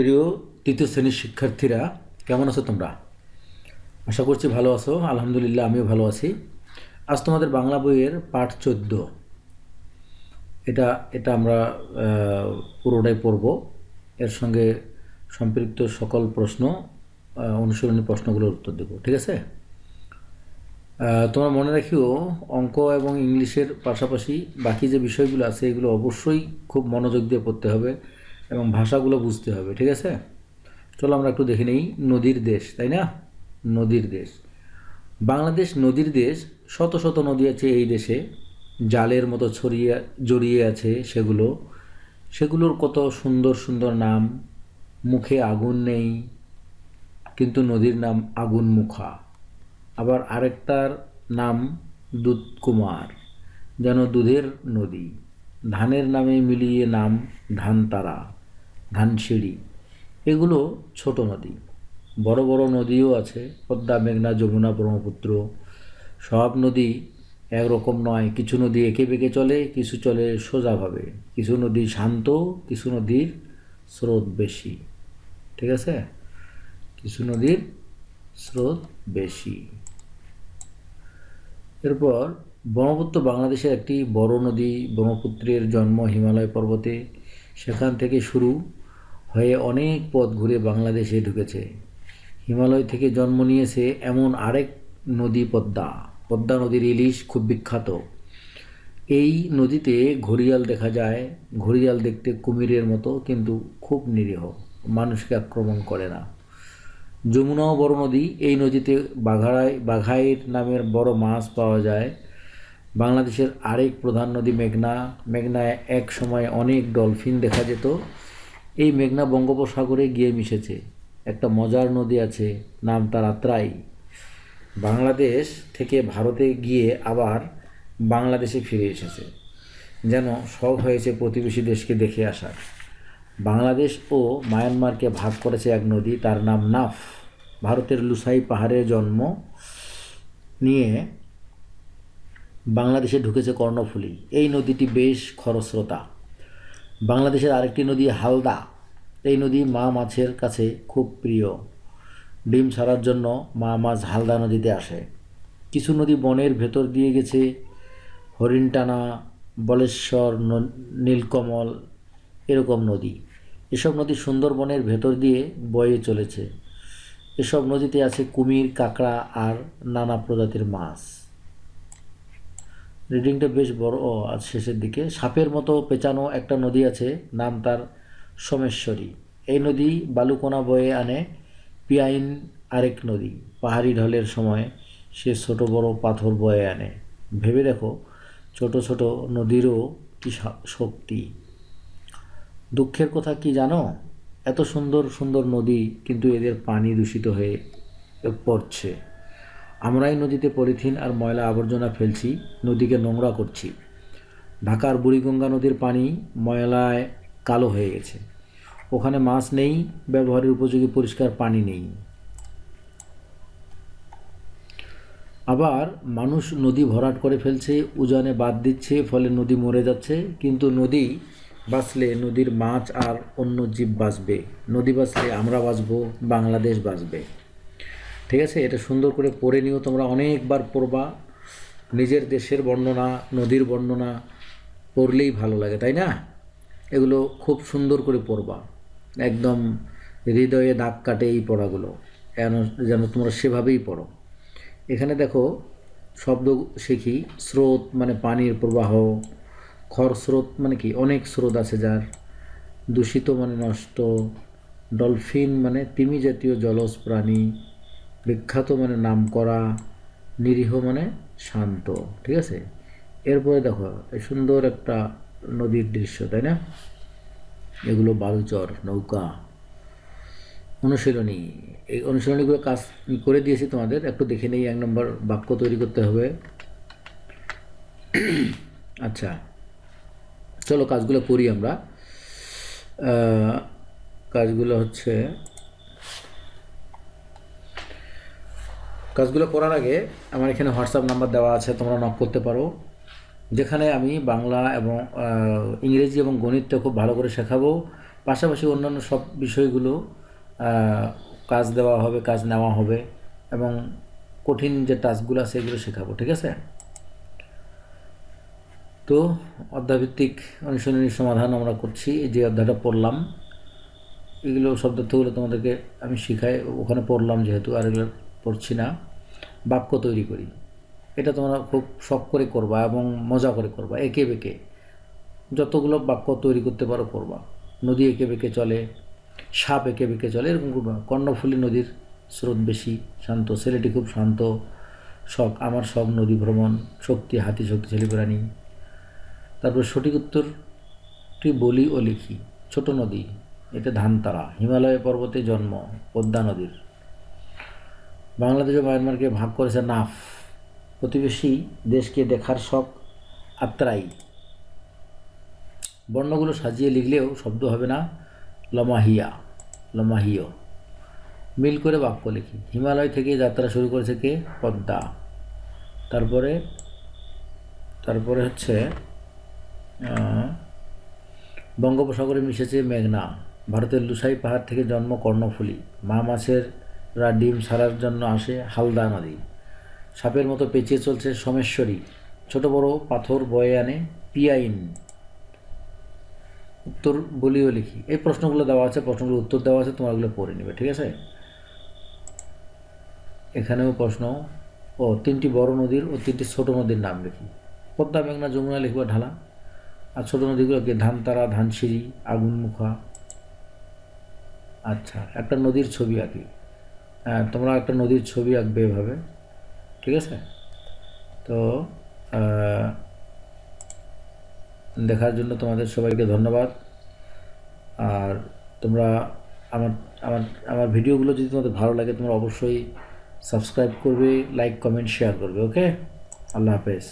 প্রিয় তৃতীয় শ্রেণির শিক্ষার্থীরা, কেমন আছো তোমরা? আশা করছি ভালো আছো। আলহামদুলিল্লাহ, আমিও ভালো আছি। আজ তোমাদের বাংলা বইয়ের পাঠ চোদ্দ। এটা এটা আমরা পুরোটাই পড়ব। এর সঙ্গে সম্পৃক্ত সকল প্রশ্ন অনুশীলনী প্রশ্নগুলোর উত্তর দেব, ঠিক আছে? তোমরা মনে রাখিও, অঙ্ক এবং ইংলিশের পাশাপাশি বাকি যে বিষয়গুলো আছে, এগুলো অবশ্যই খুব মনোযোগ দিয়ে পড়তে হবে। এবং ভাষাগুলো বুঝতে হবে, ঠিক আছে? চলো আমরা একটু দেখে নেই, নদীর দেশ, তাই না? নদীর দেশ। বাংলাদেশ নদীর দেশ, শত শত নদী আছে এই দেশে, জালের মতো ছড়িয়ে, জড়িয়ে আছে সেগুলো। সেগুলোর কত সুন্দর সুন্দর নাম, মুখে আগুন নেই, কিন্তু নদীর নাম আগুন মুখা আবার আরেকটার নাম দুধ কুমার যেন দুধের নদী। ধানের নামে মিলিয়ে নাম ধানতারা। ধানসিঁড়ি এগুলো ছোট নদী। বড় বড় নদীও আছে, পদ্মা, মেঘনা, যমুনা, ব্রহ্মপুত্র। সব নদী একরকম নয়। কিছু নদী এঁকে বেঁকে চলে, কিছু চলে সোজাভাবে। কিছু নদী শান্ত, কিছু নদীর স্রোত বেশি। ঠিক আছে? কিছু নদীর স্রোত বেশি। এরপর ব্রহ্মপুত্র বাংলাদেশের একটি বড় নদী, ব্রহ্মপুত্রের জন্ম হিমালয় পর্বতে। সেখান থেকে শুরু হয়ে অনেক পথ ঘুরে বাংলাদেশে ঢুকেছে। হিমালয় থেকে জন্ম নিয়েছে এমন আরেক নদী পদ্মা। পদ্মা নদীর ইলিশ খুব বিখ্যাত। এই নদীতে ঘড়িয়াল দেখা যায়। ঘড়িয়াল দেখতে কুমিরের মতো, কিন্তু খুব নিরীহ। মানুষকে আক্রমণ করে না। যমুনাও বড় নদী। এই নদীতে বাঘাড়ায় বাঘাইর নামের বড় মাছ পাওয়া যায়। বাংলাদেশের আরেক প্রধান নদী মেঘনা। মেঘনায় এক সময় অনেক ডলফিন দেখা যেত। এই মেঘনা বঙ্গোপসাগরে গিয়ে মিশেছে। একটা মজার নদী আছে, নাম তার আত্রাই। বাংলাদেশ থেকে ভারতে গিয়ে আবার বাংলাদেশে ফিরে এসেছে। যেন শখ হয়েছে প্রতিবেশী দেশকে দেখে আসার। বাংলাদেশ ও মায়ানমারকে ভাগ করেছে এক নদী, তার নাম নাফ। ভারতের লুসাই পাহাড়ে জন্ম নিয়ে বাংলাদেশে ঢুকেছে কর্ণফুলী। এই নদীটি বেশ খরস্রোতা। বাংলাদেশের আরেকটি নদী হালদা। এই নদী মা মাছের কাছে খুব প্রিয়। ডিম ছাড়ার জন্য মা মাছ হালদা নদীতে আসে। কিছু নদী বনের ভেতর দিয়ে গেছে। হরিণটানা, বলেশ্বর নীলকমল এরকম নদী। এসব নদী সুন্দরবনের ভেতর দিয়ে বয়ে চলেছে। এসব নদীতে আছে কুমির, কাঁকড়া আর নানা প্রজাতির মাছ। রিডিংটা বেশ বড়। ও, আজ শেষের দিকে। সাপের মতো পেঁচানো একটা নদী আছে, নাম তার সোমেশ্বরী। এই নদী বালুকোনা বয়ে আনে পিয়াইন আরেক নদী। পাহাড়ি ঢলের সময় সে ছোট বড় পাথর বয়ে আনে। ভেবে দেখো, ছোট ছোট নদীরও কি শক্তি। দুঃখের কথা কি জানো? এত সুন্দর সুন্দর নদী কিন্তু এদের পানি দূষিত হয়ে পড়ছে। আমরাই নদীতে পলিথিন আর ময়লা আবর্জনা ফেলছি, নদীকে নোংরা করছি। ঢাকার বুড়িগঙ্গা নদীর পানি ময়লায় কালো হয়ে গেছে। ওখানে মাছ নেই, ব্যবহারের উপযোগী পরিষ্কার পানি নেই। আবার মানুষ নদী ভরাট করে ফেলছে, উজানে বাদ দিচ্ছে, ফলে নদী মরে যাচ্ছে। কিন্তু নদী বাঁচলে নদীর মাছ আর অন্য জীব বাঁচবে। নদী বাঁচলে আমরা বাঁচবো, বাংলাদেশ বাঁচবে। ঠিক আছে? এটা সুন্দর করে পড়ে নিও। তোমরা অনেকবার পড়বা। নিজের দেশের বর্ণনা, নদীর বর্ণনা পড়লেই ভালো লাগে, তাই না? এগুলো খুব সুন্দর করে পড়বা। একদম হৃদয়ে দাগ কাটে এই পড়াগুলো। যেন তোমরা সেভাবেই পড়ো। এখানে দেখো, শব্দ শিখি, স্রোত মানে পানির প্রবাহ খর স্রোত মানে কি? অনেক স্রোত আছে যার। দূষিত মানে নষ্ট, ডলফিন মানে তিমি জাতীয় জলজ প্রাণী বিখ্যাত মানে নামকরা, নিরীহ মানে শান্ত, ঠিক আছে? এরপরে দেখো, এই সুন্দর একটা নদীর দৃশ্য, তাই না? এগুলো বালুচর নৌকা। অনুশীলনী। এই অনুশীলনীগুলো কাজ করে দিয়েছি তোমাদের, একটু দেখে নেই, এক নম্বর বাক্য তৈরি করতে হবে। আচ্ছা চলো কাজগুলো করি আমরা। কাজগুলো হচ্ছে কাজগুলো করার আগে আমার এখানে হোয়াটসঅ্যাপ নাম্বার দেওয়া আছে, তোমরা নক করতে পারো। যেখানে আমি বাংলা এবং ইংরেজি এবং গণিতটা খুব ভালো করে শেখাবো। পাশাপাশি অন্যান্য সব বিষয়গুলো কাজ দেওয়া হবে, কাজ নেওয়া হবে এবং কঠিন যে টাস্কগুলো আছে, এগুলো শেখাবো, ঠিক আছে? তো অধ্যাভিত্তিক অনুশীলনীর সমাধান আমরা করছি, এই যে অধ্যায়টা পড়লাম। এগুলো শব্দ তথ্যগুলো তোমাদেরকে আমি শিখাই, ওখানে পড়লাম যেহেতু, আর এগুলো পড়ছি না। বাক্য তৈরি করি। এটা তোমরা খুব শখ করে করবা এবং মজা করে করবা, একে বেঁকে। যতগুলো বাক্য তৈরি করতে পারো করবা। নদী এঁকে বেঁকে চলে, সাপ একে বেঁকে চলে, এরকম করবা। কর্ণফুলী নদীর স্রোত বেশি, শান্ত। ছেলেটি খুব শান্ত, শখ, আমার শখ নদী ভ্রমণ, শক্তি, হাতি শক্তিশালী প্রাণী। তারপর সঠিক উত্তরটি বলি ও লিখি। ছোট নদী, এটা ধানতারা, হিমালয় পর্বতে জন্ম, পদ্মা নদীর। বাংলাদেশ ও মায়ানমারকে ভাগ করেছে নাফ। প্রতিবেশী দেশকে দেখার শখ আত্রাই। বর্ণগুলো সাজিয়ে লিখলেও শব্দ হবে না, লমাহিয়া, লমাহিয়। মিল করে বাক্য লিখি। হিমালয় থেকে যাত্রা শুরু করেছে কে? পদ্মা। তারপরে তারপরে হচ্ছে বঙ্গোপসাগরে মিশেছে মেঘনা। ভারতের লুসাই পাহাড় থেকে জন্ম কর্ণফুলী। মা মাছের রা ডিম ছাড়ার জন্য আসে হালদা নদী। সাপের মতো পেঁচিয়ে চলছে সোমেশ্বরী। ছোট বড় পাথর বয়ে আনে পিয়াইন। উত্তর বলিও লিখি। এই প্রশ্নগুলো দেওয়া আছে প্রশ্নগুলো উত্তর দেওয়া আছে, তোমার ওগুলো পড়ে নেবে, ঠিক আছে? এখানেও প্রশ্ন, ও তিনটি বড় নদীর ও তিনটি ছোট নদীর নাম লিখি। পদ্মা, মেঘনা, যমুনা লিখবা ঢালা। আর ছোট নদীগুলোকে ধানতারা, ধানসিঁড়ি, আগুনমুখা। আচ্ছা একটা নদীর ছবি আঁকি। তোমরা একটা নদীর ছবি আঁকবে এভাবে, ঠিক আছে? তো দেখার জন্য তোমাদের সবাইকে ধন্যবাদ। আর তোমরা আমার আমার আমার ভিডিওগুলো যদি তোমাদের ভালো লাগে, তোমরা অবশ্যই সাবস্ক্রাইব করবে, লাইক, কমেন্ট, শেয়ার করবে, ওকে? আল্লাহ হাফেজ।